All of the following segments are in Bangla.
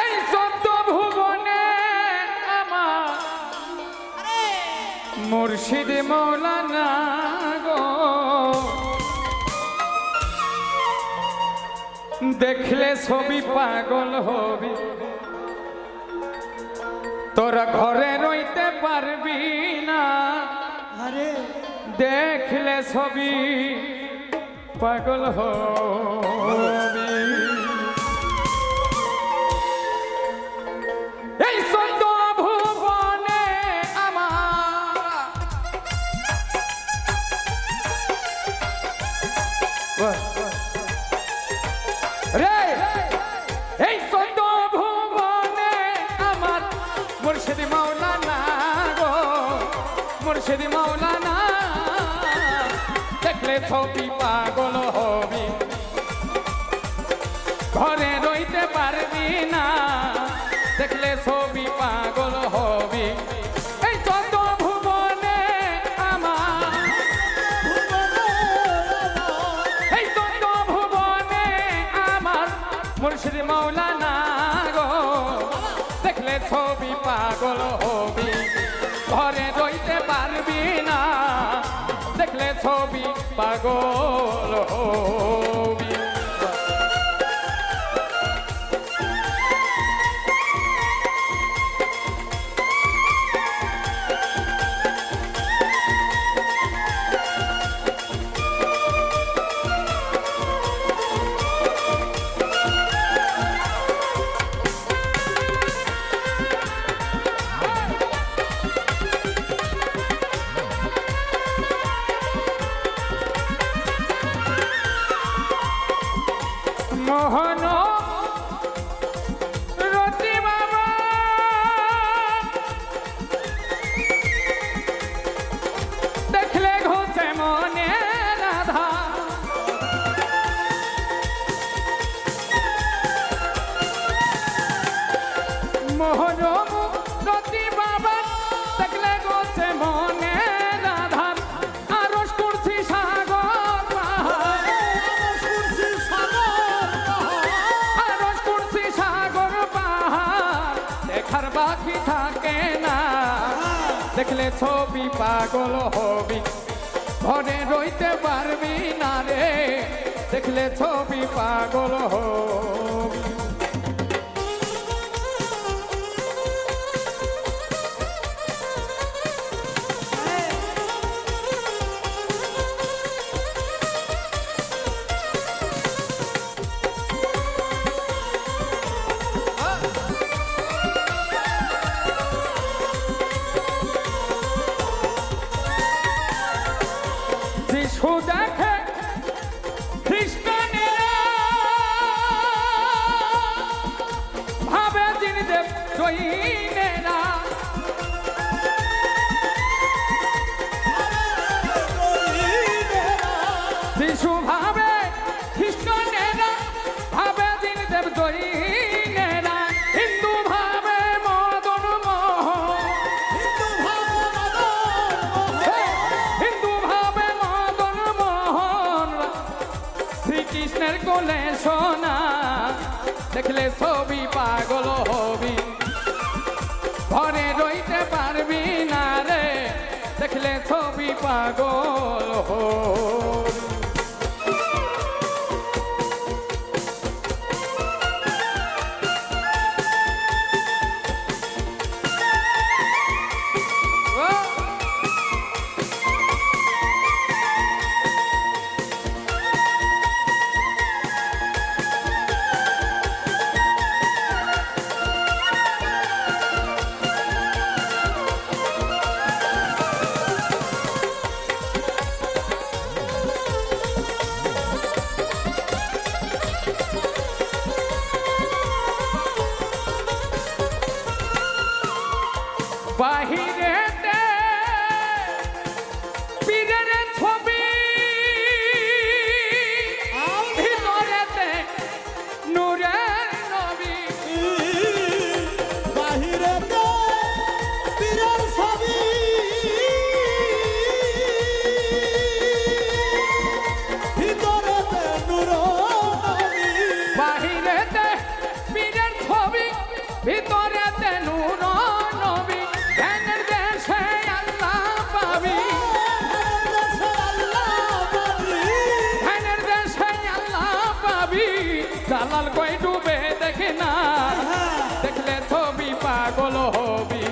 এই সত্য ভুবনে আমার মুর্শিদ মৌলানা গো। দেখলে ছবি পাগল হবি। তোরা ঘরে রইতে পারবি না। আরে। দেখলে ছবি পাগল হবি। মুর্শিদি মাওলানা দেখলে ছবি পাগল হবি। ঘরে রইতে পারবি না, দেখলে ছবি পাগল হবি। এই চন্দ্র ভুবনে আমার, এই ভুবনে আমার মৌলানা গো, দেখলে ছবি পাগল রইতে পারবি না। দেখলে ছবি পাগল মোহন বাকি থাকে না। দেখলে ছবি পাগল হবি। ঘরে রইতে পারবি না রে। দেখলে ছবি পাগল হবি। যিশু দেখে খ্রিস্টানেরা ভাবে দিন দেব জৈনেরা শ্রীকৃষ্ণের কোলে সোনা, দেখলে ছবি পাগল হবি। ঘরে রইতে পারবি না রে, দেখলে ছবি পাগল হবি। বাহিরেতে পীরের ছবি ভিতরেতে নূর নবী ধ্যানের দেশে আল্লাহ পাবি। ধ্যানের দেশে পাবি। জালাল কই ডুবে দেখে না। দেখলে ছবি পাগল হবি।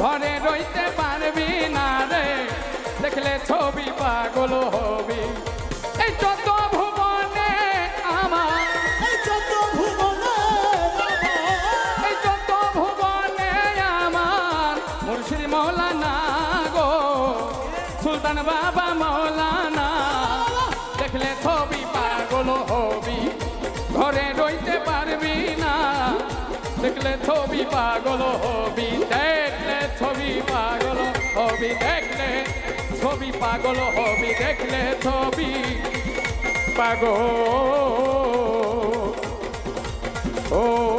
ঘরে রইতে পারবি না রে। দেখলে ছবি পাগল হবি। সুলতান বাবা মৌলানা। দেখলে ছবি পাগল হবি, ঘরে রইতে পারবি না। দেখলে ছবি পাগল হবি, দেখলে ছবি পাগল হবি, দেখলে ছবি পাগল হবি, দেখলে ছবি পাগল। ও